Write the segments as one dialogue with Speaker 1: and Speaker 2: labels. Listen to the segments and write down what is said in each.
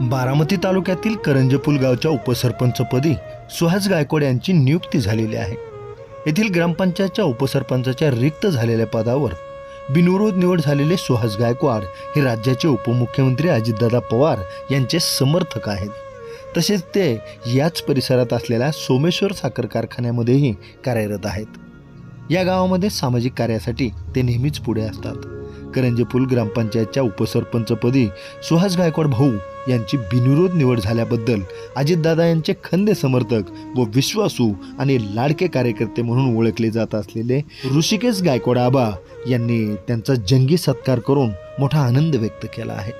Speaker 1: बारामती तालुक्यातील करंजपूल गावच्या उपसरपंचपदी सुहास गायकवाड यांची नियुक्ती झालेली आहे. येथील ग्रामपंचायतच्या उपसरपंचाच्या रिक्त झालेल्या पदावर बिनविरोध निवड झालेले सुहास गायकवाड हे राज्याचे उपमुख्यमंत्री अजितदादा पवार यांचे समर्थक आहेत. तसेच ते याच परिसरात असलेल्या सोमेश्वर साखर कारखान्यामध्येही कार्यरत आहेत. या गावामध्ये सामाजिक कार्यासाठी ते नेहमीच पुढे असतात. करंजपूल ग्रामपंचायतच्या उपसरपंचपदी सुहास गायकवाड भाऊ यांची बिनविरोध निवड झाल्याबद्दल अजितदादा यांचे खंदे समर्थक व विश्वासू आणि लाडके कार्यकर्ते म्हणून ओळखले जात असलेले ऋषिकेश गायकवाड आबा यांनी त्यांचा जंगी सत्कार करून मोठा आनंद व्यक्त केला आहे.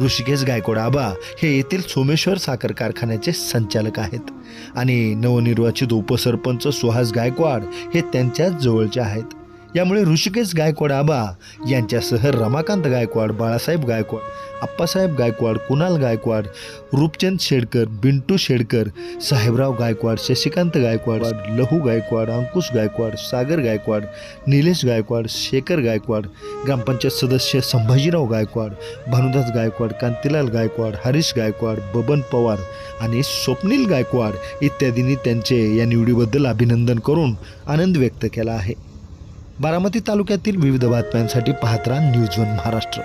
Speaker 1: ऋषिकेश गायकवाड आबा हे येथील सोमेश्वर साखर कारखान्याचे संचालक आहेत आणि नवनिर्वाचित उपसरपंच सुहास गायकवाड हे त्यांच्याच जवळचे आहेत. यामुळे ऋषिकेश गायकवाड आबा यांच्यासह रमाकांत गायकवाड बाळासाहेब गायकवाड आप्पासाहेब गायकवाड कुणाल गायकवाड रूपचंद शेडकर बिंटू शेडकर साहेबराव गायकवाड शशिकांत गायकवाड लहू गायकवाड अंकुश गायकवाड सागर गायकवाड निलेश गायकवाड शेखर गायकवाड ग्रामपंचायत सदस्य संभाजीराव गायकवाड भानुदास गायकवाड कांतीलाल गायकवाड हरीश गायकवाड बबन पवार आणि स्वप्नील गायकवाड इत्यादींनी त्यांचे या निवडीबद्दल अभिनंदन करून आनंद व्यक्त केला आहे. बारामती तालुक्यातील विविध बातम्यांसाठी पाहत राहा news one Maharashtra.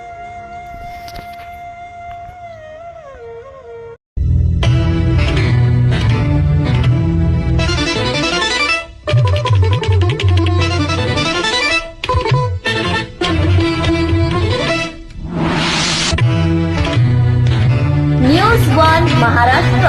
Speaker 2: News one Maharashtra.